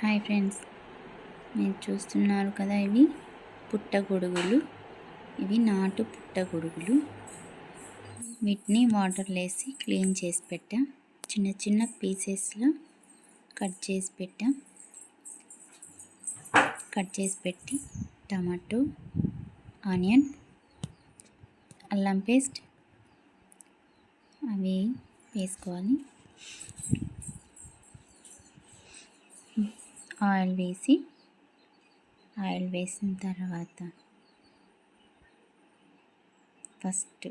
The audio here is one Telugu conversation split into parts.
Hi friends. మీరు చూస్తున్నారు కదా ఇవి పుట్టగొడుగులు ఇవి నాటు పుట్టగొడుగులు వీటిని వాటర్లో వేసి క్లీన్ చేసి పెట్టా. చిన్న చిన్న పీసెస్లో కట్ చేసి పెట్టా. కట్ చేసి పెట్టి టమాటో ఆనియన్ అల్లం పేస్ట్ అవి వేసుకోవాలి. ఆయిల్ వేసి ఆయిల్ వేసిన తర్వాత ఫస్ట్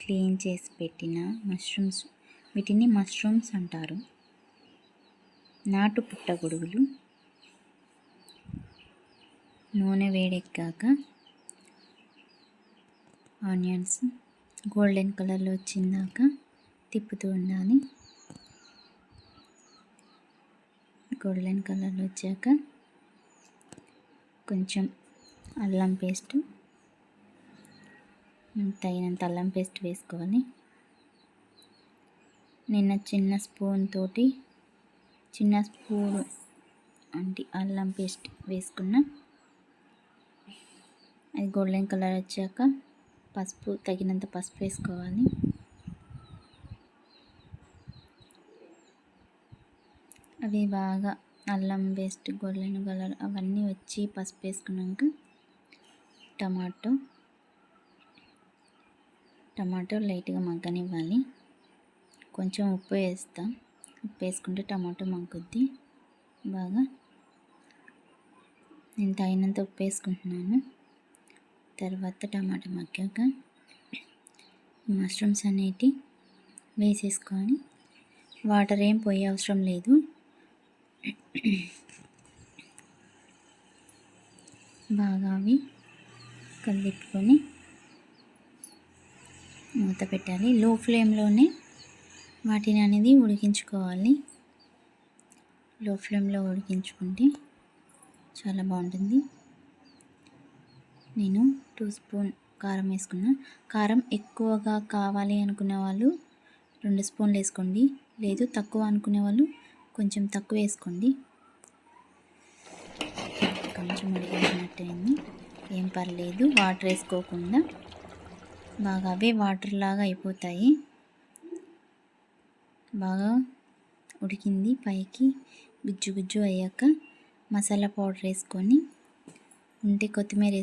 క్లీన్ చేసి పెట్టిన మష్రూమ్స్ వీటిని మష్రూమ్స్ అంటారు. నాటు పుట్టగొడుగులు నూనె వేడెక్కాక ఆనియన్స్ గోల్డెన్ కలర్లో వచ్చిందాక తిప్పుతూ ఉండాలి. గోల్డెన్ కలర్ వచ్చాక కొంచెం అల్లం పేస్ట్ తగినంత అల్లం పేస్ట్ వేసుకోవాలి నిన్న చిన్న స్పూన్ తోటి చిన్న స్పూన్ అంటే అల్లం పేస్ట్ వేసుకున్న. అది గోల్డెన్ కలర్ వచ్చాక పసుపు తగినంత పసుపు వేసుకోవాలి. అవి బాగా అల్లం పేస్ట్ గొల్లెను కలర్ అవన్నీ వచ్చి పసుపు వేసుకున్నాక టమాటో టమాటో లైట్గా మగ్గనివ్వాలి. కొంచెం ఉప్పు వేస్తాం. ఉప్పు వేసుకుంటే టమాటో మగ్గుద్ది. బాగా నేను తగినంత ఉప్పు వేసుకుంటున్నాను. తర్వాత టమాటా మగ్గాక మష్రూమ్స్ అనేటి వేసేసుకొని వాటర్ ఏం పోయే అవసరం లేదు. బాగా అవి కలిపెట్టుకొని మూత పెట్టాలి. లో ఫ్లేమ్లోనే వాటిని అనేది ఉడికించుకోవాలి. లో ఫ్లేమ్లో ఉడికించుకుంటే చాలా బాగుంటుంది. నేను టూ స్పూన్ కారం వేసుకున్నా. కారం ఎక్కువగా కావాలి అనుకునే వాళ్ళు రెండు స్పూన్లు వేసుకోండి. లేదు తక్కువ అనుకునే వాళ్ళు కొంచెం తక్కువ వేసుకోండి. కొంచెం ఉడికినట్టయింది ఏం పర్లేదు వాటర్ వేసుకోకుండా. బాగా అవే వాటర్ లాగా అయిపోతాయి. బాగా ఉడికింది పైకి గుజ్జు గుజ్జు అయ్యాక మసాలా పౌడర్ వేసుకొని ఉంటే కొత్తిమీర